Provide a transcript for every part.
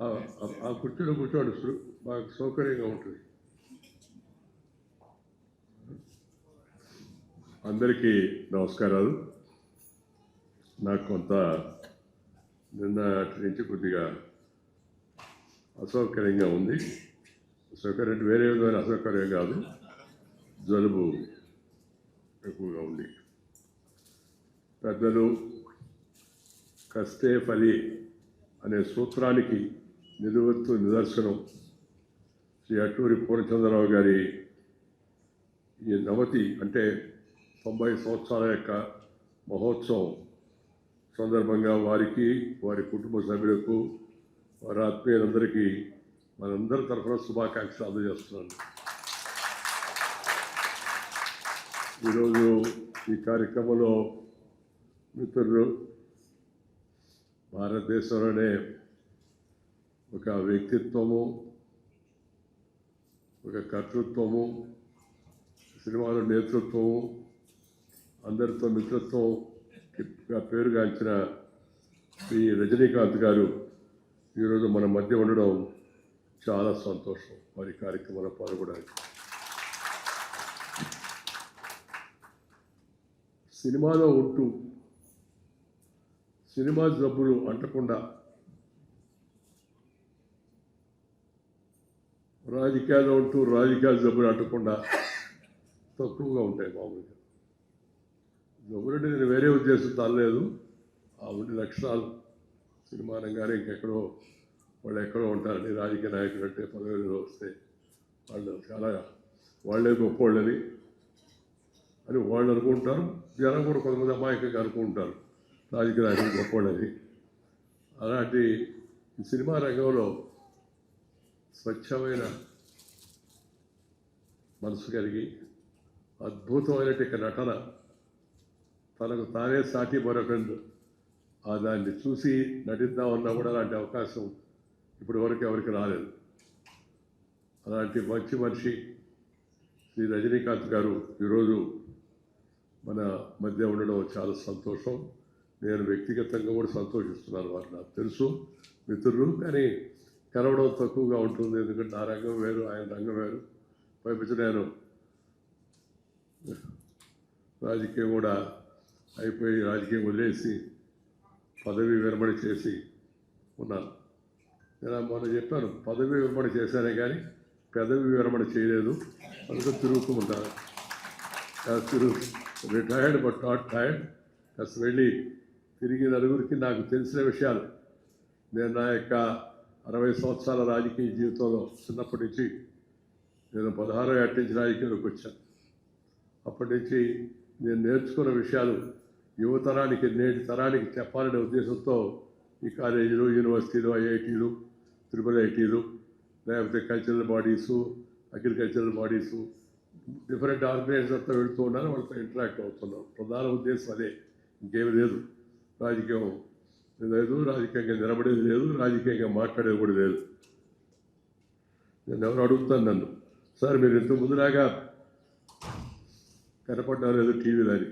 ఆ- కుర్చీలో కూర్చోండి బాగా సౌకర్యంగా ఉంటుంది. అందరికీ నమస్కారాలు. నాకు కొంత నిన్న నుంచి కొద్దిగా అసౌకర్యంగా ఉంది. అసౌకర్యం అంటే వేరే విధమైన అసౌకర్యం కాదు. జలుబు ఎక్కువగా ఉంది. పెద్దలు కస్తే ఫలి అనే సూత్రానికి నిలువెత్తు నిదర్శనం. శ్రీ అట్టూరి పూర్ణచంద్రరావు గారి ఈ నవతి అంటే తొంభై సంవత్సరాల యొక్క మహోత్సవం సందర్భంగా వారికి వారి కుటుంబ సభ్యులకు వారి ఆత్మీయులందరికీ మనందరి తరఫున శుభాకాంక్షలు అందజేస్తున్నాను. ఈరోజు ఈ కార్యక్రమంలో మిత్రులు భారతదేశంలోనే ఒక వ్యక్తిత్వము ఒక కర్తృత్వము సినిమాలో నేతృత్వము అందరితో మిత్రత్వం పేరుగాంచిన శ్రీ రజనీకాంత్ గారు ఈరోజు మన మధ్య ఉండడం చాలా సంతోషం. వారి కార్యక్రమంలో పాల్గొనడానికి. సినిమాలో ఉంటూ సినిమా జబ్బులు అంటకుండా రాజకీయాలు ఉంటూ రాజకీయాలు జబ్బులు అంటకుండా తక్కువగా ఉంటాయి మామూలుగా జబ్బులంటే నేను వేరే ఉద్దేశం తనలేదు ఆ ఉండి లక్షణాలు సినిమా రంగానే ఇంకెక్కడో వాళ్ళు ఎక్కడో ఉంటారని రాజకీయ నాయకులు అంటే పదవిలో వస్తే వాళ్ళు చాలా వాళ్ళే గొప్పోళ్ళని అని వాళ్ళు అనుకుంటారు. జనం కూడా కొంతమంది అమాయకంగా అనుకుంటారు. రాజకీయ నాయకులు గొప్పోళ్ళని. అలాంటి సినిమా రంగంలో స్వచ్ఛమైన మనసు కలిగి అద్భుతమైనటువంటి నటన తనకు తానే సాటి మరొకరు ఆ దాన్ని చూసి నటిద్దామన్నా కూడా అలాంటి అవకాశం ఇప్పటి వరకు ఎవరికి రాలేదు. అలాంటి మంచి మనిషి శ్రీ రజనీకాంత్ గారు ఈరోజు మన మధ్య ఉండడం చాలా సంతోషం. నేను వ్యక్తిగతంగా కూడా సంతోషిస్తున్నాను వారు నాకు తెలుసు మిత్రులు కానీ కలవడం తక్కువగా ఉంటుంది. ఎందుకంటే నా రంగం వేరు ఆయన రంగం వేరు. పైపించి నేను రాజకీయం కూడా అయిపోయి రాజకీయం వదిలేసి పదవి విరమణ చేసి ఉన్నాను. నేను మొన్న చెప్పాను పదవి విరమణ చేశానే కానీ పెదవి విరమణ చేయలేదు. అందుకు తిరుగుతూ ఉంటాను. తిరుగు రిటైర్డ్ బట్ నాట్ టైర్డ్ కాస్త వెళ్ళి తిరిగి నలుగురికి నాకు తెలిసిన విషయాలు. నేను నా యొక్క అరవై సంవత్సరాల రాజకీయ జీవితంలో చిన్నప్పటి నుంచి నేను పదహారో ఏట నుంచి వచ్చాను అప్పటి నుంచి నేను నేర్చుకున్న విషయాలు యువతరానికి నేటి తరానికి చెప్పాలనే ఉద్దేశంతో ఈ కాలేజీలు యూనివర్సిటీలు ఐఐటీలు త్రిపుల్ ఐటీలు లేకపోతే cultural bodies agricultural bodies different ఆర్గనైజేషన్తో వెళుతూ ఉన్నాను వాళ్ళతో ఇంటరాక్ట్ అవుతున్నాం. ప్రధాన ఉద్దేశం అదే. ఇంకేమి లేదు. రాజకీయం లేదు రాజకీయంగా నిలబడేది లేదు రాజకీయంగా మాట్లాడేది కూడా లేదు. నేను ఎవరు అడుగుతాను నన్ను? సార్ మీరు ఇంత ముందులాగా కనపడ్డారు లేదు టీవీలో అని.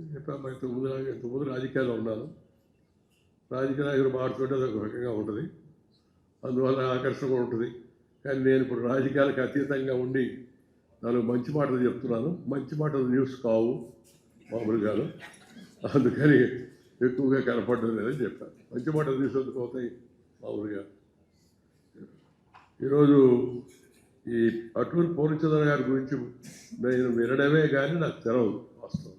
నేను ఇంత ముందులాగా ఇంత ముందు రాజకీయాల్లో ఉన్నాను. రాజకీయ నాయకులు మాట్లాడుతుంటే అది ఒక రకంగా ఉంటుంది. అందువల్ల ఆకర్షణ కూడా ఉంటుంది. కానీ నేను ఇప్పుడు రాజకీయాలకు అతీతంగా ఉండి నాలుగు మంచి మాటలు చెప్తున్నాను. మంచి మాటలు న్యూస్ కావు మామూలుగాను. అందుకని ఎక్కువగా కనపడడం లేదని చెప్పాను మంచి మాటలు తీసుకుపోతాయి మామూలుగా. ఈరోజు ఈ అటువంటి పూర్ణచంద్ర గారి గురించి నేను వినడమే కానీ నాకు తెలవదు వాస్తవం.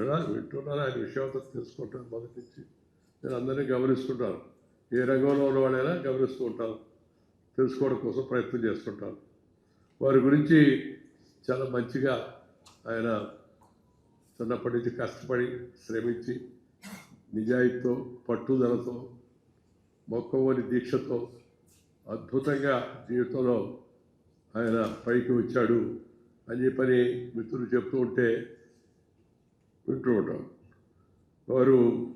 వినాలి వింటున్నాను ఆయన విషయంతో తెలుసుకుంటాను మొదటి నుంచి. నేను అందరినీ గమనిస్తుంటాను. ఏ రంగంలో ఉన్న గమనిస్తూ ఉంటాను. తెలుసుకోవడం కోసం ప్రయత్నం చేస్తుంటాను. వారి గురించి చాలా మంచిగా ఆయన చిన్నప్పటి నుంచి కష్టపడి శ్రమించి నిజాయితీతో పట్టుదలతో మొక్కవని దీక్షతో అద్భుతంగా జీవితంలో ఆయన పైకి వచ్చాడు అని చెప్పని మిత్రులు చెప్తూ ఉంటే వింటూ ఉంటాం. వారు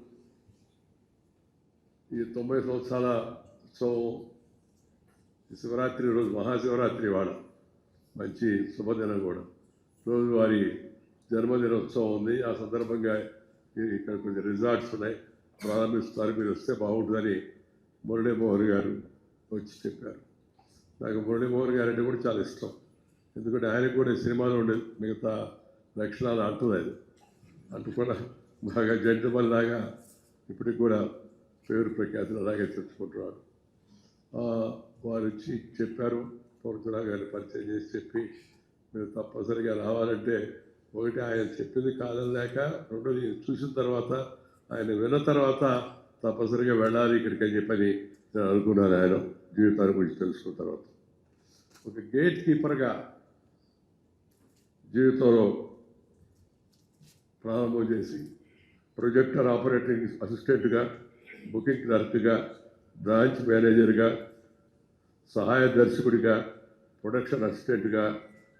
ఈ తొంభై సంవత్సరాల ఉత్సవం శివరాత్రి రోజు మహాశివరాత్రి వాడ. మంచి శుభదినం కూడా. రోజు వారి జన్మదినోత్సవం ఉంది. ఆ సందర్భంగా ఇక్కడ కొన్ని రిజార్ట్స్ ఉన్నాయి. ప్రారంభిస్తారు. మీరు వస్తే బాగుంటుందని మురళీమోహన్ గారు వచ్చి చెప్పారు. నాకు మురళీమోహన్ గారు అంటే కూడా చాలా ఇష్టం. ఎందుకంటే ఆయన కూడా సినిమాలో ఉండే మిగతా లక్షణాలు అంటున్నాయి. అంటూ కూడా బాగా జడ్జిమల్ లాగా ఇప్పటికి కూడా పేరు ప్రఖ్యాతులు అలాగే తెచ్చుకుంటున్నారు వారు వచ్చి చెప్పారు. పవన్ గారిని పరిచయం చేసి చెప్పి మీరు తప్పనిసరిగా రావాలంటే ఒకటి ఆయన చెప్పింది కాదని లేక రెండోది చూసిన తర్వాత ఆయన విన్న తర్వాత తప్పనిసరిగా వెళ్ళాలి ఇక్కడికి అని చెప్పని నేను అనుకున్నాను ఆయన జీవితాన్ని గురించి తెలుసుకున్న తర్వాత. ఒక గేట్ కీపర్గా జీవితంలో ప్రారంభం చేసి ప్రొజెక్టర్ ఆపరేటింగ్ అసిస్టెంట్గా బుకింగ్ క్లర్క్గా బ్రాంచ్ మేనేజర్గా సహాయ దర్శకుడిగా ప్రొడక్షన్ అసిస్టెంట్గా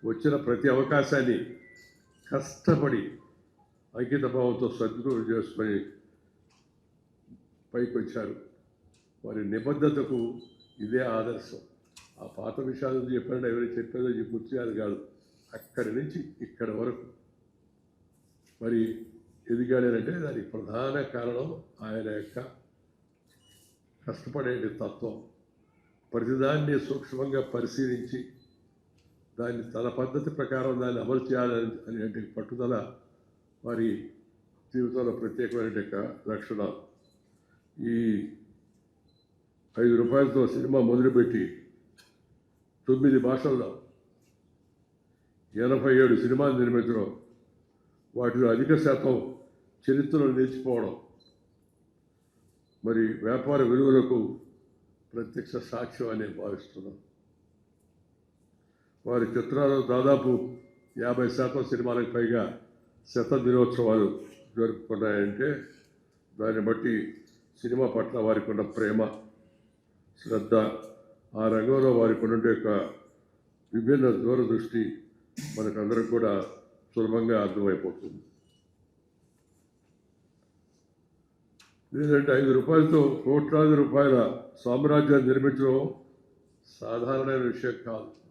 వచ్చిన ప్రతి అవకాశాన్ని కష్టపడి అంకిత భావంతో సద్వినియోగం చేసుకొని పైకి వచ్చారు వారి నిబద్ధతకు ఇదే ఆదర్శం. ఆ పాత విషయాలు చెప్పారంటే ఎవరు చెప్పేదో గుర్తుయాలి కాదు. అక్కడి నుంచి ఇక్కడ వరకు. మరి ఎదిగాడనంటే దానికి ప్రధాన కారణం ఆయన యొక్క కష్టపడే తత్వం. ప్రతిదాన్ని సూక్ష్మంగా పరిశీలించి దాన్ని తన పద్ధతి ప్రకారం దాన్ని అమలు చేయాలని అనేటువంటి పట్టుదల వారి జీవితంలో ప్రత్యేకమైన లక్షణాలు. ఈ ఐదు రూపాయలతో సినిమా మొదలుపెట్టి తొమ్మిది భాషల్లో ఎనభై ఏడు సినిమాలు నిర్మించడం వాటిలో అధిక శాతం చరిత్రలో నిలిచిపోవడం మరి వ్యాపార విలువలకు ప్రత్యక్ష సాక్ష్యం అని భావిస్తున్నాను వారి చిత్రాలు దాదాపు యాభై శాతం సినిమాలకు పైగా శత దినోత్సవాలు జరుపుకున్నాయంటే దాన్ని బట్టి సినిమా పట్ల వారికి ఉన్న ప్రేమ శ్రద్ధ ఆ రంగంలో వారికి ఉన్నటువంటి యొక్క విభిన్న దూరదృష్టి మనకందరం కూడా సులభంగా అర్థమైపోతుంది. లేదంటే ఐదు రూపాయలతో కోట్లాది రూపాయల సామ్రాజ్యాన్ని నిర్మించడం సాధారణమైన విషయం కాదు.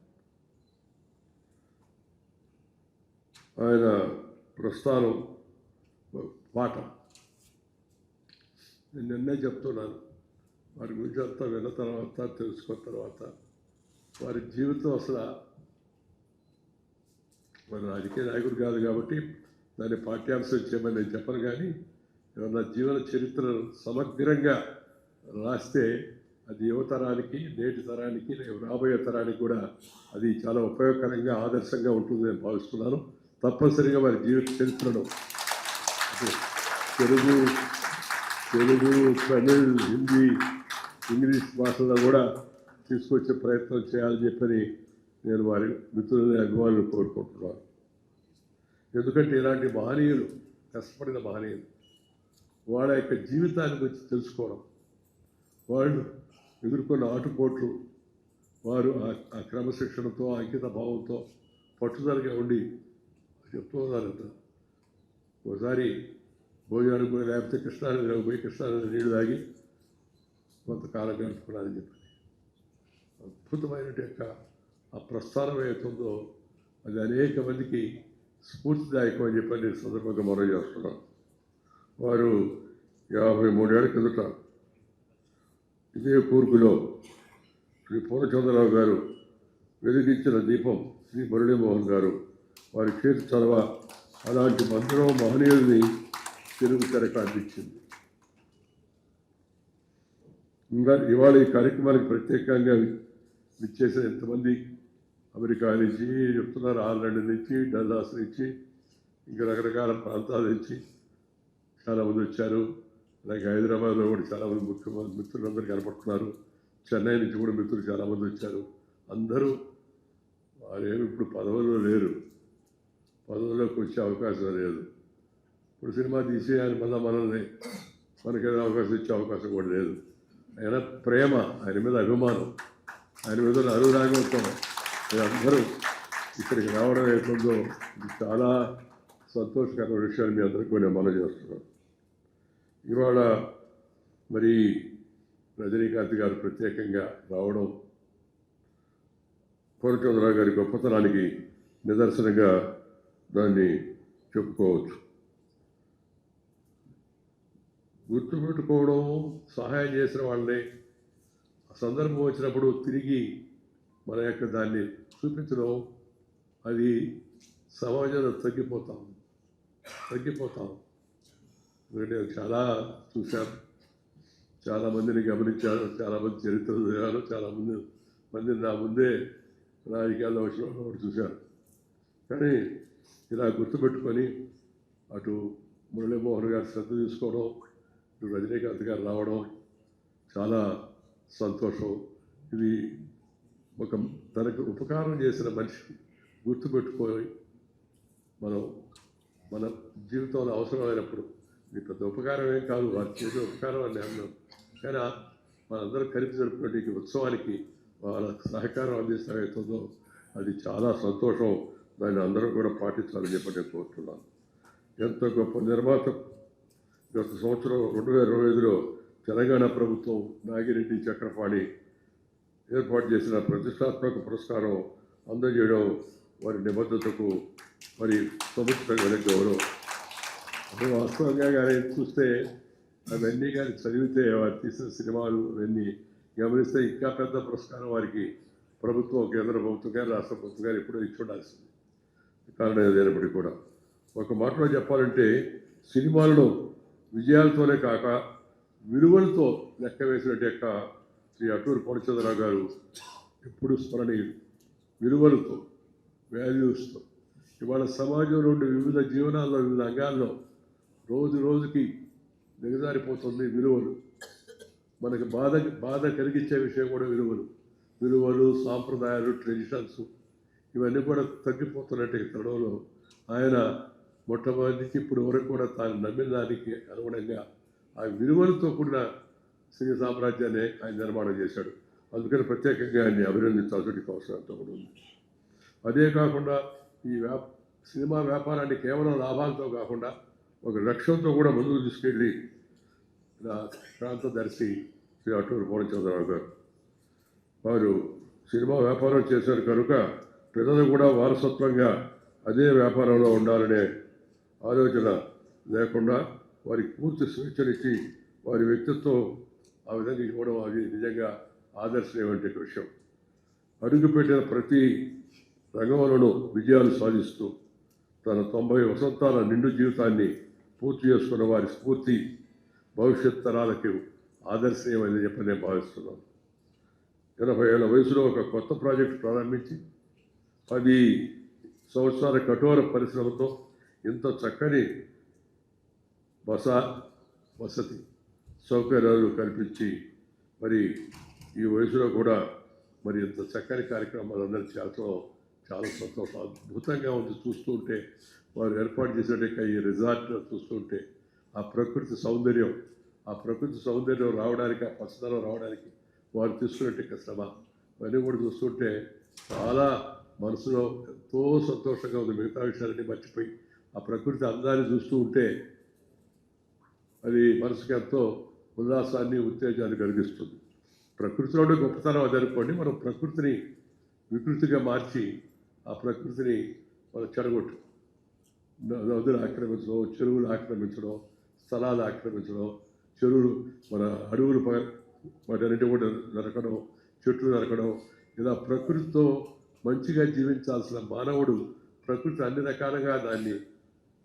ఆయన ప్రస్థానం పాట. నేను నిన్నే చెప్తున్నాను. వారి గురించి అంతా విన్న తర్వాత తెలుసుకున్న తర్వాత వారి జీవితం అసలు మరి రాజకీయ నాయకుడు కాదు కాబట్టి దాన్ని పాఠ్యాంశం చేయమని నేను చెప్పను కానీ ఏమన్నా జీవన చరిత్రను సమగ్రంగా రాస్తే అది యువతరానికి నేటి తరానికి రాబోయే తరానికి కూడా అది చాలా ఉపయోగకరంగా ఆదర్శంగా ఉంటుంది నేను భావిస్తున్నాను. తప్పనిసరిగా వారి జీవిత చరిత్రలో తెలుగు తెలుగు తమిళ్ హిందీ ఇంగ్లీష్ భాషల్లో కూడా తీసుకొచ్చే ప్రయత్నం చేయాలని చెప్పని నేను వారి మిత్రులని అభిమానులు కోరుకుంటున్నాను. ఎందుకంటే ఇలాంటి మహనీయులు కష్టపడిన మహనీయులు వాళ్ళ యొక్క జీవితాన్ని గురించి తెలుసుకోవడం వాళ్ళు ఎదుర్కొన్న ఆటుపోట్లు వారు ఆ- ఆ క్రమశిక్షణతో అంకిత భావంతో పట్టుదలగా ఉండి చెప్తూ ఉన్నారు ఒకసారి భోజనానికి పోయి లేకపోతే కృష్ణానదిలోకి పోయి కృష్ణానది నీళ్ళు తాగి కొంతకాలం గడుపుకున్నానని చెప్పి అద్భుతమైన యొక్క ఆ ప్రస్థానం ఏదైతుందో అది అనేక మందికి స్ఫూర్తిదాయకం అని చెప్పి నేను సందర్భంగా మనం చేస్తున్నాను. వారు యాభై మూడేళ్ళ కిందట ఇదే కూర్పులో శ్రీ పూర్ణచంద్రరావు గారు వెలిగించిన దీపం శ్రీ మురళీమోహన్ గారు వారి చేతి చదవ. అలాంటి మందిరం మహనీయుల్ని తెలుగు తెరకు అందించింది ఇంకా ఇవాళ ఈ కార్యక్రమానికి ప్రత్యేకంగా విచ్చేసిన ఎంతమంది అమెరికా నుంచి చెప్తున్నారు ఆల్రెండ్ నుంచి డల్లాస్ నుంచి ఇంకా రకరకాల ప్రాంతాల నుంచి చాలామంది వచ్చారు. అలాగే హైదరాబాద్లో కూడా చాలామంది ముఖ్యమంత్రి మిత్రులందరూ కనపడుతున్నారు. చెన్నై నుంచి కూడా మిత్రులు చాలామంది వచ్చారు. అందరూ వారేమి ఇప్పుడు పదవుల్లో లేరు. పదవుల్లోకి వచ్చే అవకాశం లేదు. ఇప్పుడు సినిమా తీసేయాలి మళ్ళీ మనల్ని మనకి ఏదైనా అవకాశం ఇచ్చే అవకాశం కూడా లేదు. ఆయన ప్రేమ ఆయన మీద అభిమానం ఆయన మీద ఉన్న అనురాగంతో మీరందరూ ఇక్కడికి రావడం అవుతుందో చాలా సంతోషకరమైన విషయాన్ని మీ అందరికీ నేను మనం చేస్తున్నాను. ఇవాళ మరి రజనీకాంత్ గారు ప్రత్యేకంగా రావడం పూర్ణచంద్రరావు గారి గొప్పతనానికి నిదర్శనంగా దాన్ని చెప్పుకోవచ్చు. గుర్తుపెట్టుకోవడం సహాయం చేసిన వాళ్ళని సందర్భం వచ్చినప్పుడు తిరిగి మన యొక్క దాన్ని చూపించడం అది సమాజంలో తగ్గిపోతాం. తగ్గిపోతాం. నేను చాలా చూశాను చాలామందిని గమనించాను. చాలామంది చరిత్ర చదివాను చాలామంది మంది నా ముందే రాజకీయాల్లో వచ్చిన చూశాను. కానీ ఇలా గుర్తుపెట్టుకొని అటు మురళీమోహన్ గారు శ్రద్ధ తీసుకోవడం ఇటు రజనీకాంత్ గారు రావడం చాలా సంతోషం. ఇది ఒక తనకు ఉపకారం చేసిన మనిషి గుర్తుపెట్టుకొని మనం మన జీవితంలో అవసరమైనప్పుడు ఇది పెద్ద ఉపకారం ఏం కాదు వారు చేసే ఉపకారం అని అన్నాం. కానీ మనందరం కలిపి జరుపుకునే ఉత్సవానికి వాళ్ళ సహకారం అందిస్తామవుతుందో అది చాలా సంతోషం. దాన్ని అందరూ కూడా పాటించాలని చెప్పి నేను కోరుతున్నాను. ఎంత గొప్ప నిర్మాత గత సంవత్సరం రెండు వేల ఇరవై ఐదులో తెలంగాణ ప్రభుత్వం నాగిరెడ్డి చక్రపాణి ఏర్పాటు చేసిన ప్రతిష్టాత్మక పురస్కారం అందజేయడం వారి నిబద్ధతకు మరి సముచితమైన గౌరవం. అప్పుడు వాస్తవంగా కానీ చూస్తే అవన్నీ కానీ చదివితే వారు తీసిన సినిమాలు అవన్నీ గమనిస్తే ఇంకా పెద్ద పురస్కారం వారికి ప్రభుత్వం కేంద్ర ప్రభుత్వం కానీ రాష్ట్ర ప్రభుత్వం కానీ ఎప్పుడో ఇచ్చి ఉండాల్సింది. కారణం కూడా. ఒక మాటలో చెప్పాలంటే సినిమాలలో విజయాలతోనే కాక విలువలతో లెక్క వేసినట్టు యొక్క శ్రీ అటూరు పూర్ణచంద్రరావు గారు ఎప్పుడు స్మరణీయులు. విలువలతో వాల్యూస్తో ఇవాళ సమాజంలో ఉండే వివిధ జీవనాల్లో వివిధ అంగాల్లో రోజు రోజుకి దిగజారిపోతుంది విలువలు. మనకి బాధ బాధ కలిగించే విషయం కూడా విలువలు. విలువలు సాంప్రదాయాలు ట్రెడిషన్స్ ఇవన్నీ కూడా తగ్గిపోతున్నట్టు తడవలో తరుణంలో ఆయన మొట్టమొదటి ఇప్పుడు వరకు కూడా తాను నమ్మిన దానికి అనుగుణంగా ఆ విలువలతో కూడిన శ్రీ సామ్రాజ్యాన్ని ఆయన నిర్మాణం చేశాడు. అందుకని ప్రత్యేకంగా ఆయన్ని అభినందించాల్సిన అవసరం అంతా కూడా ఉంది. అదే కాకుండా ఈ వ్యా సినిమా వ్యాపారాన్ని కేవలం లాభాలతో కాకుండా ఒక లక్ష్యంతో కూడా ముందుకు తీసుకెళ్ళి నా ప్రాంతదర్శి శ్రీ అటూరు పూర్ణచంద్రరావు గారు. వారు సినిమా వ్యాపారం చేశారు కనుక పిల్లలు కూడా వారసత్వంగా అదే వ్యాపారంలో ఉండాలనే ఆలోచన లేకుండా వారికి పూర్తి స్వేచ్ఛనిచ్చి వారి వ్యక్తిత్వం ఆ విధంగా ఇవ్వడం అది నిజంగా ఆదర్శనీయమైన విషయం. అడుగుపెట్టిన ప్రతి రంగంలోనూ విజయాలు సాధిస్తూ తన తొంభై వసంతాల నిండు జీవితాన్ని పూర్తి చేసుకున్న వారి స్ఫూర్తి భవిష్యత్ తరాలకు ఆదర్శనీయమైందని చెప్పి నేను భావిస్తున్నాను. ఎనభై ఏళ్ళ వయసులో ఒక కొత్త ప్రాజెక్టు ప్రారంభించి పది సంవత్సరాల కఠోర పరిశ్రమతో ఇంత చక్కని బస వసతి సౌకర్యాలు కల్పించి మరి ఈ వయసులో కూడా మరి ఇంత చక్కని కార్యక్రమాలు అందరూ చేయడం చాలా సంతోషం. అద్భుతంగా ఉంది చూస్తుంటే వారు ఏర్పాటు చేసినట్టు ఈ రిజార్ట్ చూస్తుంటే ఆ ప్రకృతి సౌందర్యం ఆ ప్రకృతి సౌందర్యం రావడానికి ఆ పచ్చదనం రావడానికి వారు తీసుకున్నట్టు శ్రమ. ఇవన్నీ కూడా చూస్తుంటే చాలా మనసులో ఎంతో సంతోషంగా ఉంది. మిగతా విషయాలన్నీ మర్చిపోయి ఆ ప్రకృతి అందాన్ని చూస్తూ ఉంటే అది మనసుకి ఎంతో ఉల్లాసాన్ని ఉత్తేజాన్ని కలిగిస్తుంది. ప్రకృతిలోనే గొప్పతనం అది అనుకోండి. మనం ప్రకృతిని వికృతిగా మార్చి ఆ ప్రకృతిని మనం చెడగొట్టు నదులు ఆక్రమించడం చెరువులు ఆక్రమించడం స్థలాలు ఆక్రమించడం చెరువులు మన అడవులు ప- వాటన్నిటి కూడా నరకడం చెట్లు నరకడం ఇలా ప్రకృతితో మంచిగా జీవించాల్సిన మానవుడు ప్రకృతి అన్ని రకాలుగా దాన్ని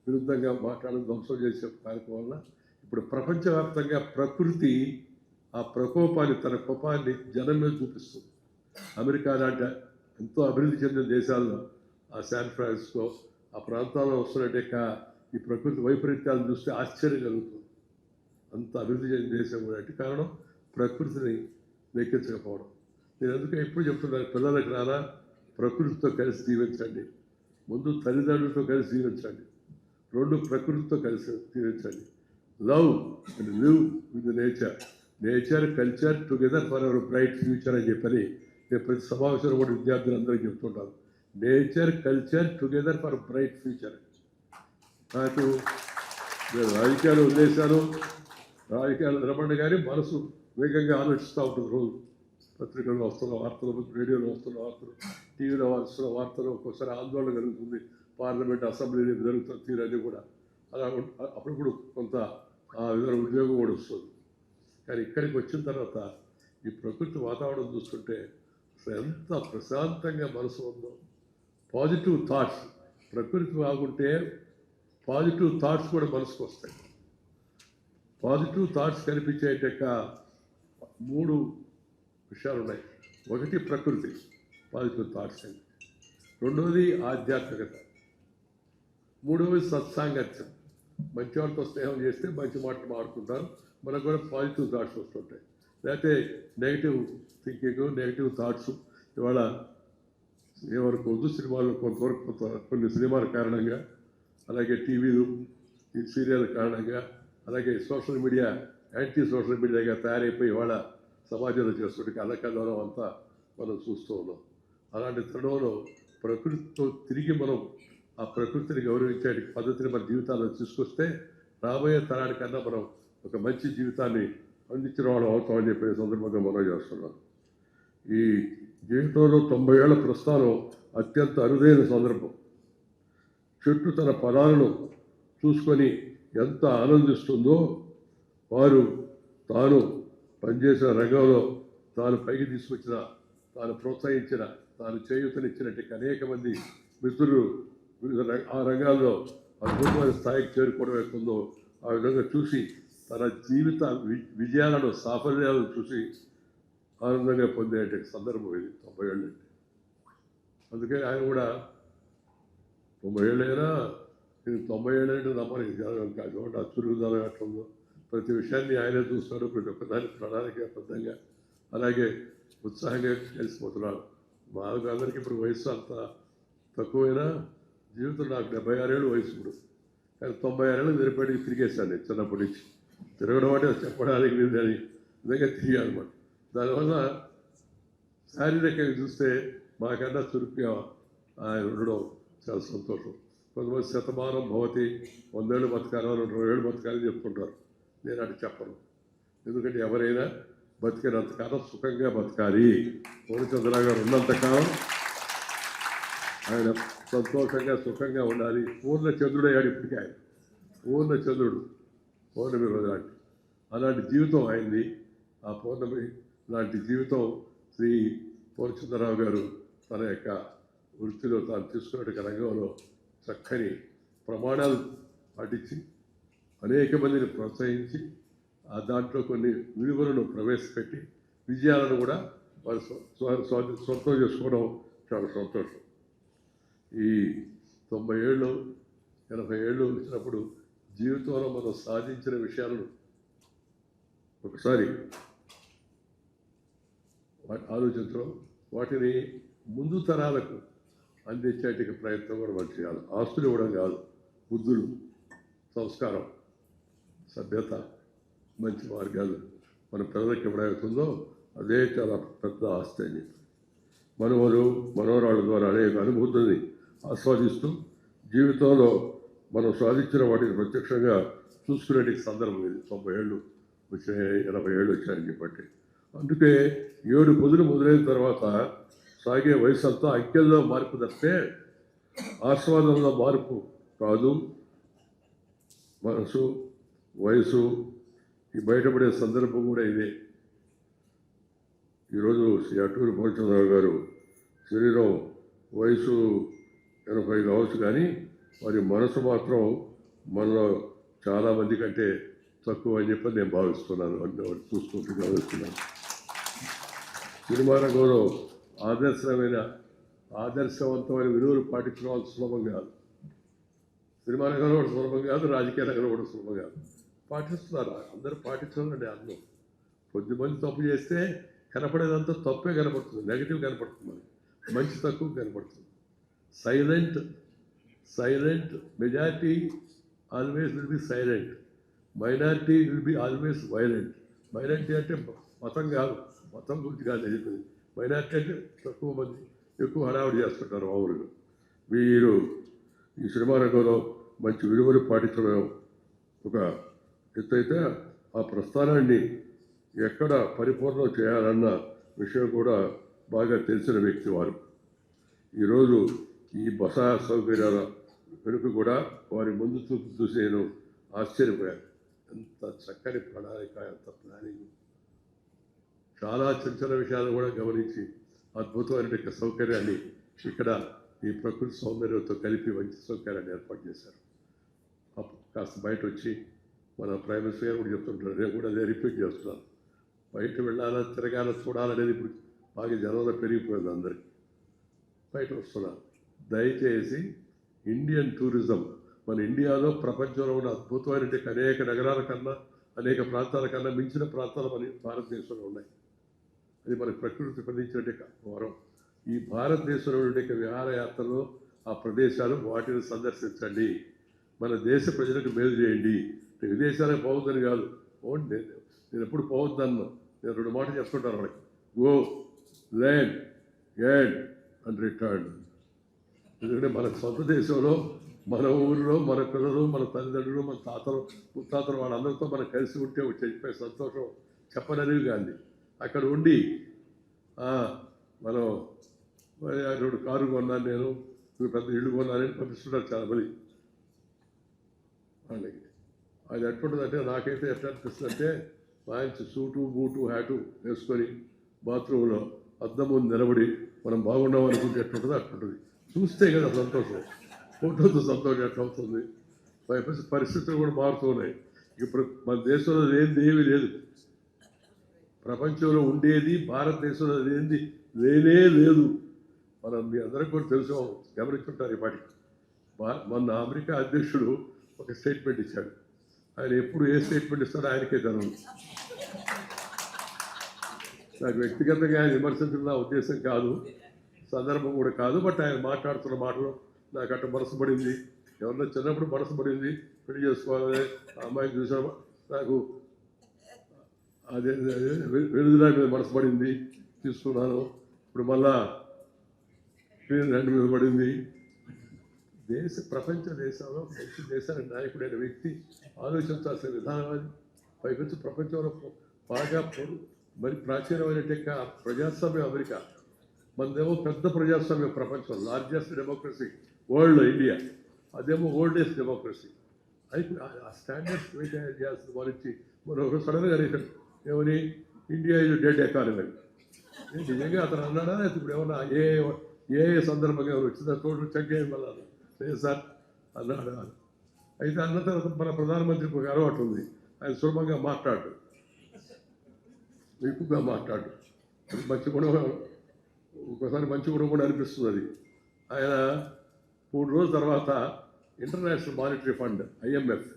విరుద్ధంగా మాట్లాడడం ధ్వంసం చేసే కారణం వల్ల ఇప్పుడు ప్రపంచవ్యాప్తంగా ప్రకృతి ఆ ప్రకోపాన్ని తన కోపాన్ని జనం మీద చూపిస్తుంది. అమెరికా లాంటి ఎంతో అభివృద్ధి చెందిన దేశాల్లో ఆ శాన్ ఫ్రాన్సిస్కో ఆ ప్రాంతాల్లో వస్తున్నట్టే ఈ ప్రకృతి వైపరీత్యాలను చూస్తే ఆశ్చర్యం కలుగుతుంది. అంత అభివృద్ధి చెందిన దేశం కూడా అంటే కారణం ప్రకృతిని లెక్కించకపోవడం. నేను అందుకే ఎప్పుడు చెప్తున్నాను పిల్లలకు రానా ప్రకృతితో కలిసి జీవించండి. ముందు తల్లిదండ్రులతో కలిసి జీవించండి. రెండు ప్రకృతితో కలిసి జీవించండి. Love and live with nature nature culture together for our bright future అని చెప్పని నేను ప్రతి సమావేశంలో కూడా విద్యార్థులందరికీ చెప్తుంటాను. Nature culture together for bright future నాకు నేను రాజకీయాలు వదిలేశాను. రాజకీయాలు నిలబడి కానీ మనసు వేగంగా ఆలోచిస్తూ ఉంటుంది రోజు. పత్రికల్లో వస్తున్న వార్తలు రేడియోలో వస్తున్న వార్తలు. టీవీలో వస్తున్న వార్తలు ఒక్కోసారి ఆందోళన కలుగుతుంది పార్లమెంట్ అసెంబ్లీ జరుగుతున్న తీరన్నీ కూడా. అలా అప్పుడు కూడా కొంత ఆ విధంగా ఉద్యోగం కూడా వస్తుంది. కానీ ఇక్కడికి వచ్చిన తర్వాత ఈ ప్రకృతి వాతావరణం చూస్తుంటే ఎంత ప్రశాంతంగా మనసు ఉందో. Positive thoughts. ప్రకృతి బాగుంటే పాజిటివ్ థాట్స్ కూడా మనసుకు వస్తాయి. పాజిటివ్ థాట్స్ కనిపించేట మూడు విషయాలు ఉన్నాయి ఒకటి ప్రకృతి. పాజిటివ్ థాట్స్ అండి రెండవది ఆధ్యాత్మికత. మూడవది సత్సాంగత్యం. మంచి వాళ్ళతో స్నేహం చేస్తే మంచి మాటలు మాడుకుంటారు మనకు కూడా పాజిటివ్ థాట్స్ వస్తుంటాయి. లేకపోతే నెగిటివ్ థింకింగ్ నెగిటివ్ థాట్స్ ఇవాళ ఎవరికి వద్దు సినిమాలు కొంతవరకు కొంత- కొన్ని సినిమాల కారణంగా అలాగే టీవీలు ఈ సీరియల్ కారణంగా అలాగే సోషల్ మీడియా యాంటీ సోషల్ మీడియాగా తయారైపోయి ఇవాళ సమాజంలో చేస్తుంటే అల్లకల్లోనం అంతా మనం చూస్తూ ఉన్నాం. అలాంటి తరుణంలో ప్రకృతితో తిరిగి మనం ఆ ప్రకృతిని గౌరవించే పద్ధతిని మన జీవితాల్లో తీసుకొస్తే రాబోయే తరానికన్నా మనం ఒక మంచి జీవితాన్ని అందించిన వాళ్ళు అవుతామని చెప్పే సందర్భంగా మనం చేస్తున్నాం. ఈ జీవితంలో తొంభై ఏళ్ళ ప్రస్థానం అత్యంత అరుదైన సందర్భం. చెట్టు తన ఫలాలను చూసుకొని ఎంత ఆనందిస్తుందో వారు తాను పనిచేసిన రంగంలో తాను పైకి తీసుకొచ్చిన తాను ప్రోత్సహించిన తాను చేయూతనిచ్చినట్టు అనేక మంది మిత్రులు ఆ రంగాల్లో అద్భుతమైన స్థాయికి చేరుకోవడం ఎక్కుందో ఆ విధంగా చూసి తన జీవిత వి- విజయాలను సాఫల్యాలను చూసి ఆనందంగా పొందే సందర్భం ఇది. తొంభై ఏళ్ళు అంటే. అందుకే ఆయన కూడా తొంభై ఏళ్ళైనా నేను తొంభై ఏళ్ళు అంటే నమ్మని జరగదు కాదు ఆ చురుగుదనం ప్రతి విషయాన్ని ఆయనే చూస్తాడు ప్రతి ఒక్కదాన్ని ప్రణాళికాబద్ధంగా అలాగే ఉత్సాహంగా కలిసిపోతున్నాడు. మాకు అందరికీ ఇప్పుడు వయసు అంత తక్కువైనా జీవితం నాకు డెబ్బై ఆరేళ్ళు వయసు ఇప్పుడు. కానీ తొంభై ఆరేళ్ళు నిలబడి తిరిగేసాను నేను చిన్నప్పటి నుంచి. తిరగడం అంటే చెప్పడానికి లేదని నిజంగా తిరిగానమాట దానివల్ల శారీరకంగా చూస్తే మాకన్నా చురుకుగా ఆయన ఉండడం చాలా సంతోషం. కొంతమంది శతమానం భవతి వందేళ్ళు బతకాలి రెండు ఏళ్ళు బతకాలని చెప్తుంటారు. నేను అటు చెప్పను. ఎందుకంటే ఎవరైనా బతికినంతకాలం సుఖంగా బతకాలి. పూర్ణచంద్రరావు గారు ఉన్నంతకాలం ఆయన సంతోషంగా సుఖంగా ఉండాలి. పూర్ణ చంద్రుడు అయ్యాడు ఇప్పటికే ఆయన. పూర్ణ చంద్రుడు పౌర్ణమి రోజు అలాంటి జీవితం అయింది ఆ పౌర్ణమి లాంటి జీవితం శ్రీ పూర్ణచంద్రరావు గారు తన యొక్క వృత్తిలో తాను తీసుకున్న రంగంలో చక్కని ప్రమాణాలు పాటించి అనేక మందిని ప్రోత్సహించి దాంట్లో కొన్ని విలువలను ప్రవేశపెట్టి విజయాలను కూడా వారు సొంతం చేసుకోవడం చాలా సంతోషం. ఈ తొంభై ఏళ్ళు ఎనభై ఏళ్ళు వచ్చినప్పుడు జీవితంలో మనం సాధించిన విషయాలను ఒకసారి ఆలోచించడం వాటిని ముందు తరాలకు అందించేటికి ప్రయత్నం కూడా మనం చేయాలి. ఆస్తులు ఇవ్వడం కాదు బుద్ధులు సంస్కారం సభ్యత మంచి మార్గాలు మన పిల్లలకి ఇవ్వడవుతుందో అదే చాలా పెద్ద ఆస్తి అని మనవరు మనవరాళ్ళ ద్వారా అనేక అనుభూతుల్ని ఆస్వాదిస్తూ జీవితంలో మనం సాధించిన వాటిని ప్రత్యక్షంగా చూసుకునే సందర్భం ఇది. తొంభై ఏళ్ళు వచ్చాయి ఎనభై ఏళ్ళు వచ్చాయని చెప్పండి. అందుకే ఏడు పొదులు మొదలైన తర్వాత సాగే వయసు అంతా అంకెల్లో మార్పు తప్పితే ఆస్వాదంలో మార్పు కాదు. మనసు వయసు బయటపడే సందర్భం కూడా ఇదే. ఈరోజు శ్రీ అటూరి పూర్ణచంద్రరావు గారు శరీరం వయసు ఎనభై కావచ్చు కానీ వారి మనసు మాత్రం మనలో చాలామంది కంటే తక్కువ అని చెప్పి నేను భావిస్తున్నాను. అంటే చూసుకుంటూ భావిస్తున్నాను. సినిమా రంగంలో ఆదర్శమైన ఆదర్శవంతమైన విలువలు పాటించడం సులభం కాదు. సినిమా రంగంలో కూడా సులభం కాదు రాజకీయ రంగంలో కూడా సులభం కాదు. పాటిస్తున్నారు. అందరూ పాటిస్తున్నారండి అందరూ. కొద్దిమంది తప్పు చేస్తే కనపడేదంతా తప్పే కనపడుతుంది. నెగిటివ్ కనపడుతుంది మనకి. మంచి తక్కువ కనపడుతుంది. Silent silent majority always will be silent minority will be always violent minority అంటే మతం కాదు. మతం గురించి కాదు నేను చెప్పింది మైనారిటీ అంటే తక్కువ మంది ఎక్కువ హడావుడి చేస్తుంటారు మామూలుగా. వీరు ఈ సినిమా రంగంలో మంచి విలువలు పాటించడం ఒక ఎత్తైతే ఆ ప్రస్థానాన్ని ఎక్కడ పరిపూర్ణం చేయాలన్న విషయం కూడా బాగా తెలిసిన వ్యక్తి వారు. ఈరోజు ఈ బస సౌకర్యాల వెనుక కూడా వారి ముందు చూపు చూసి నేను ఆశ్చర్యపోయాను. ఎంత చక్కని ప్రణాళిక ఎంత ప్లానింగ్. చాలా చిన్న చిన్న విషయాలు కూడా గమనించి అద్భుతమైన యొక్క సౌకర్యాన్ని ఇక్కడ ఈ ప్రకృతి సౌందర్యంతో కలిపి మంచి సౌకర్యాన్ని ఏర్పాటు చేశారు. కాస్త బయట వచ్చి మన ప్రైమ్ మినిస్టర్ గారు కూడా చెప్తుంటారు నేను కూడా అదే రిపీట్ చేస్తున్నాను. బయట వెళ్ళాలా తిరగాల చూడాలనేది ఇప్పుడు బాగా జనంలో పెరిగిపోయింది అందరికి. బయట వస్తున్నారు. దయచేసి ఇండియన్ టూరిజం మన ఇండియాలో ప్రపంచంలో ఉన్న అద్భుతమైన అనేక నగరాల కన్నా అనేక ప్రాంతాల కన్నా మించిన ప్రాంతాలు మన భారతదేశంలో ఉన్నాయి. అది మన ప్రకృతి ప్రదించిన వరం ఈ భారతదేశంలో ఉండే విహారయాత్రలో ఆ ప్రదేశాలు వాటిని సందర్శించండి. మన దేశ ప్రజలకు మేలు చేయండి. విదేశాలకు పోవద్దని కాదు. పోండి నేను నేను ఎప్పుడు పోవద్దన్ను. నేను రెండు మాటలు చెప్తుంటాను వాళ్ళకి. Go land grand and return ఎందుకంటే మన సొంత దేశంలో మన ఊరిలో మన పిల్లలు మన తల్లిదండ్రులు మన తాతలు ముత్తాతలు వాళ్ళందరితో మనం కలిసి ఉంటే చెప్పే సంతోషం చెప్పననివి కానీ అక్కడ ఉండి మనం రెండు కారు కొన్నాను నేను పెద్ద ఇల్లు కొన్నానని పంపిస్తున్నారు చాలా మంది. వాళ్ళకి. అది ఎట్టుంటుందంటే నాకైతే ఎట్లా అనిపిస్తుందంటే అంటే సూటు బూటు హ్యాటు వేసుకొని బాత్రూంలో అద్దం ముందు నిలబడి మనం బాగున్నాం అనుకుంటే ఎట్లుంటుందో అట్లుంటుంది. చూస్తే కదా సంతోషం. ఫోటోతో సంతోషం ఎట్లా అవుతుంది? పరిస్థితులు కూడా మారుతూ ఉన్నాయి. ఇప్పుడు మన దేశంలో లేనిది ఏమీ లేదు. ప్రపంచంలో ఉండేది భారతదేశంలో లేనిది లేనే లేదు. మనం మీ అందరం కూడా తెలుసు గమనించుంటారు ఈ మొన్న అమెరికా అధ్యక్షుడు ఒక స్టేట్మెంట్ ఇచ్చాడు. ఆయన ఎప్పుడు ఏ స్టేట్మెంట్ ఇస్తాడో ఆయనకే తెలవదు. నాకు వ్యక్తిగతంగా ఆయన విమర్శించడం నా ఉద్దేశం కాదు సందర్భం కూడా కాదు బట్ ఆయన మాట్లాడుతున్న మాటలు నాకు అట్ట మనసు పడింది. ఎవరన్నా చిన్నప్పుడు మనసు పడింది. పెళ్ళి చేసుకోవాలని ఆ అమ్మాయిని చూసాము నాకు అదే అదే మీద మనసు పడింది. తీసుకున్నాను. ఇప్పుడు మళ్ళా రెండు మీద పడింది. దేశ ప్రపంచ దేశాల్లో మంచి దేశానికి నాయకుడైన వ్యక్తి ఆలోచించాల్సిన విధానం అది పైకొచ్చి ప్రపంచంలో బాగా మరి ప్రాచీనమైన ప్రజాస్వామ్యం అమెరికా. మనదేమో పెద్ద ప్రజాస్వామ్యం ప్రపంచం లార్జెస్ట్ డెమోక్రసీ వరల్డ్ ఇండియా అదేమో ఓల్డెస్ట్ డెమోక్రసీ అయితే ఆ- స్టాండర్డ్స్ మెయింటైన్ చేయాల్సిన వారించి మనం ఒక సడన్గా రీజన్ ఏమని? ఇండియా ఇది డెడ్ ఎకానమీ నిజంగా అతను అన్నాడా? ఇప్పుడు ఏమన్నా ఏ ఏ సందర్భంగా ఎవరు వచ్చిందా? తోడు చెక్ చేయండి లేదు సార్ అన్నాడు. అయితే అన్న తర్వాత మన ప్రధానమంత్రికి ఒక అలవాటు ఉంది. ఆయన సులభంగా మాట్లాడు. ఎక్కువగా మాట్లాడు. మంచి గుణం ఒకసారి మంచి గుణం కూడా అనిపిస్తుంది అది. ఆయన మూడు రోజుల తర్వాత ఇంటర్నేషనల్ మానిటరీ ఫండ్ ఐఎంఎఫ్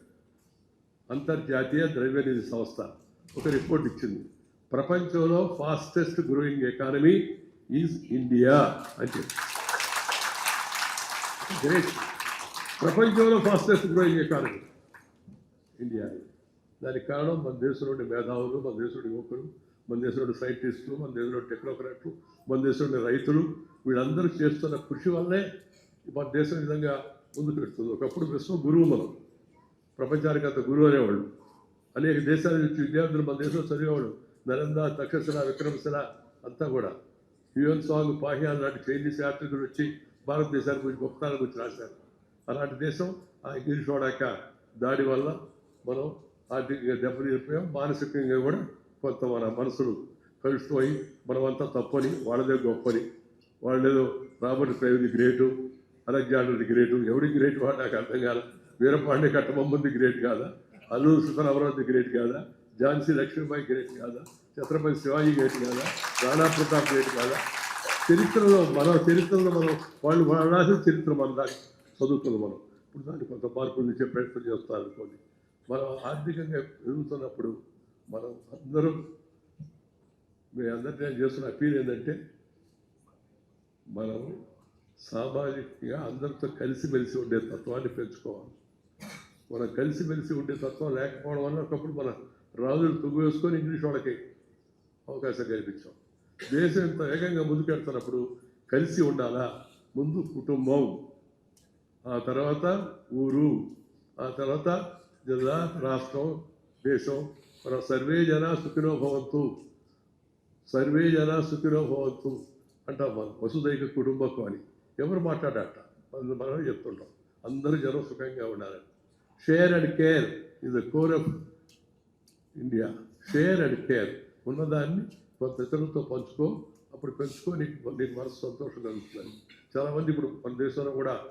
అంతర్జాతీయ ద్రవ్యనిధి సంస్థ ఒక రిపోర్ట్ ఇచ్చింది. ప్రపంచంలో fastest growing economy is India అని చెప్పి. గ్రేట్ ప్రపంచంలో ఫాస్టెస్ట్ గ్రోయింగ్ ఎకానమీ ఇండియా దానికి కారణం మన దేశంలోని మేధావులు మన దేశంలోని యువకులు మన దేశంలోని సైంటిస్టులు మన దేశంలో టెక్నోక్రాట్లు మన దేశంలోని రైతులు వీళ్ళందరూ చేస్తున్న కృషి వల్లే మన దేశం విధంగా ముందుకు వెళ్తుంది ఒకప్పుడు విశ్వ గురువు మనం. ప్రపంచానికి అంత గురువు అనేవాళ్ళు. అనేక దేశాల నుంచి విద్యార్థులు మన దేశంలో చదివేవాళ్ళు. నరేంద్ర తక్షశిల విక్రమశిల అంతా కూడా. హ్యూయన్ సాంగ్ పాహ్యాన్ లాంటి చైనీస్ యాత్రికులు వచ్చి భారతదేశానికి గురించి గొప్పతనాల గురించి రాశారు. అలాంటి దేశం ఆ ఇంగ్లీష్ వాడాక దాడి వల్ల మనం ఆర్థికంగా దెబ్బతిపోయాం మానసికంగా కూడా కొంత మన మనసులు కలుసుకుపోయి మనమంతా తప్పని వాళ్ళదే గొప్పని. వాళ్ళేదో రాబర్ట్ క్రైవ్ గ్రేటు అలెగ్జాండర్ది గ్రేటు ఎవడి గ్రేట్ వాడు నాకు అర్థం కాదు. వీరపాండే కట్టబొమ్మంది గ్రేట్ కాదా? అల్లూరు సుతరామరావు అమరావతి గ్రేట్ కాదా? ఝాన్సీ లక్ష్మీబాయి గ్రేట్ కాదా? ఛత్రపతి శివాజీ గ్రేట్ కాదా? రాణా ప్రతాప్ గ్రేట్ కాదా? చరిత్రలో మన చరిత్రలో మనం వాళ్ళు మన రాసిన చరిత్ర మన దాన్ని చదువుతున్నాం మనం. ఇప్పుడు దాన్ని కొంత మార్పులు ఇచ్చే ప్రయత్నం చేస్తారనుకోండి మనం ఆర్థికంగా పెరుగుతున్నప్పుడు మనం అందరం మీ అందరినీ నేను చేస్తున్న అపీల్ ఏంటంటే మనం సామాజికంగా అందరితో కలిసిమెలిసి ఉండే తత్వాన్ని పెంచుకోవాలి. మనం కలిసిమెలిసి ఉండే తత్వం లేకపోవడం వల్ల ఒకప్పుడు మన రాజులు తుగ్గు వేసుకొని ఇంగ్లీష్ వాళ్ళకి అవకాశం కల్పించాం. దేశం ఇంత వేగంగా ముందుకెడుతున్నప్పుడు కలిసి ఉండాలా? ముందు కుటుంబం. ఆ తర్వాత ఊరు. ఆ తర్వాత జిల్లా రాష్ట్రం దేశం. మన సర్వే జన సుఖినో భవంతు. సర్వే జన సుఖినో భవంతు అంటాం మనం వసుదైక కుటుంబకు అని ఎవరు మాట్లాడట మనం చెప్తుంటాం. అందరూ జనం సుఖంగా ఉండాలని. Share and care is the core of India share and care ఉన్నదాన్ని ఇతరులతో పంచుకో అప్పుడు పెంచుకో. నీకు నీకు మనసు సంతోషం కలుగుతుంది. చాలామంది ఇప్పుడు మన దేశంలో కూడా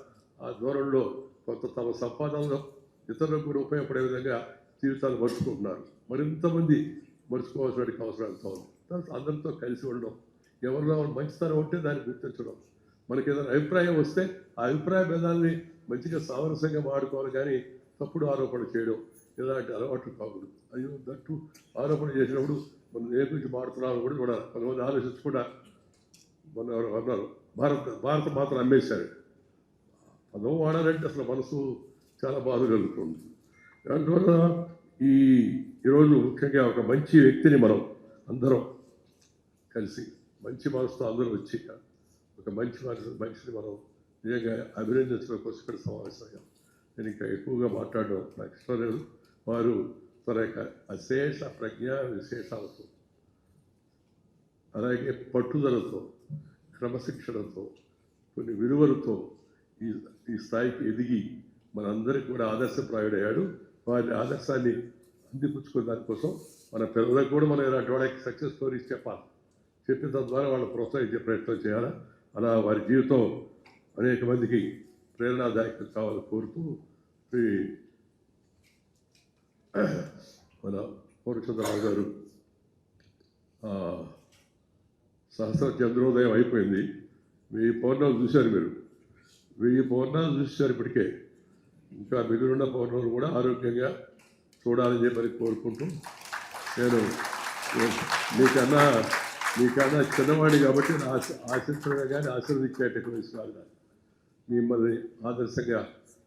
ఆ దూరంలో కొంత తమ సంపాదనలో ఇతరులకు కూడా ఉపయోగపడే విధంగా జీవితాలు మర్చుకుంటున్నారు మరింతమంది మర్చుకోవాల్సిన అవసరం ఎంత ఉంది. తర్వాత అందరితో కలిసి ఉండడం. ఎవరిలో మంచితనం ఉంటే దాన్ని గుర్తించడం. మనకి ఏదైనా అభిప్రాయం వస్తే ఆ అభిప్రాయ భేదాన్ని మంచిగా సామరస్యంగా వాడుకోవాలి కానీ తప్పుడు ఆరోపణ చేయడం ఇలాంటి అలవాట్లు కాకూడదు. అయ్యో దట్టు ఆరోపణ చేసినప్పుడు మనం ఏ గురించి మాడుతున్నామో కూడా చూడాలి కొంతమంది ఆలోచించకుండా మన అన్నారు. భారత భారత మాత్రం అమ్మేశారు. పదం వాడాలంటే అసలు మనసు చాలా బాధ కలుగుతుంది. దానివల్ల ఈ ఈరోజు ముఖ్యంగా ఒక మంచి వ్యక్తిని మనం అందరం కలిసి మంచి మనసుతో అందరూ వచ్చి ఒక మంచి మనసు మనిషిని మనం నిజంగా అభినందించడం కోసం ఇక్కడ సమావేశమయ్యాం. నేను ఇంకా ఎక్కువగా మాట్లాడడం నాకు ఇష్టం లేదు. వారు తన అశేష ప్రజ్ఞ విశేషాలతో అలాగే పట్టుదలతో క్రమశిక్షణతో కొన్ని విలువలతో ఈ ఈ స్థాయికి ఎదిగి మనందరికీ కూడా ఆదర్శప్రాయుడయ్యాడు. వారి ఆదర్శాన్ని అందిపుచ్చుకునే దానికోసం మన పిల్లలకు కూడా మనం ఇలాంటి వాళ్ళకి సక్సెస్ స్టోరీస్ చెప్పాలి. చెప్పిన తద్వారా వాళ్ళు ప్రోత్సహించే ప్రయత్నం చేయాలి? అలా వారి జీవితం అనేక మందికి ప్రేరణాదాయకం కావాలని కోరుతూ మన పూర్ణచంద్రరావు గారు సహస్ర చంద్రోదయం అయిపోయింది. వెయ్యి పౌర్ణాలు చూశారు మీరు. వెయ్యి పౌర్ణాలు చూశారు ఇప్పటికే ఇంకా మిగిలిన పౌర్ణాలు కూడా ఆరోగ్యంగా చూడాలని చెప్పని కోరుకుంటూ నేను మీకన్నా మీకన్నా చిన్నవాడి కాబట్టి ఆశ ఆశించడమే కానీ ఆశీర్వదించేటటువంటి విషయాలు మిమ్మల్ని ఆదర్శంగా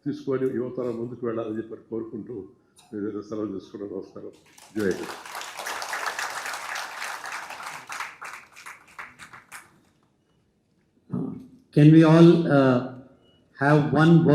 తీసుకొని యువతరం ముందుకు వెళ్ళాలని చెప్పి కోరుకుంటూ Can we all uh, have one word?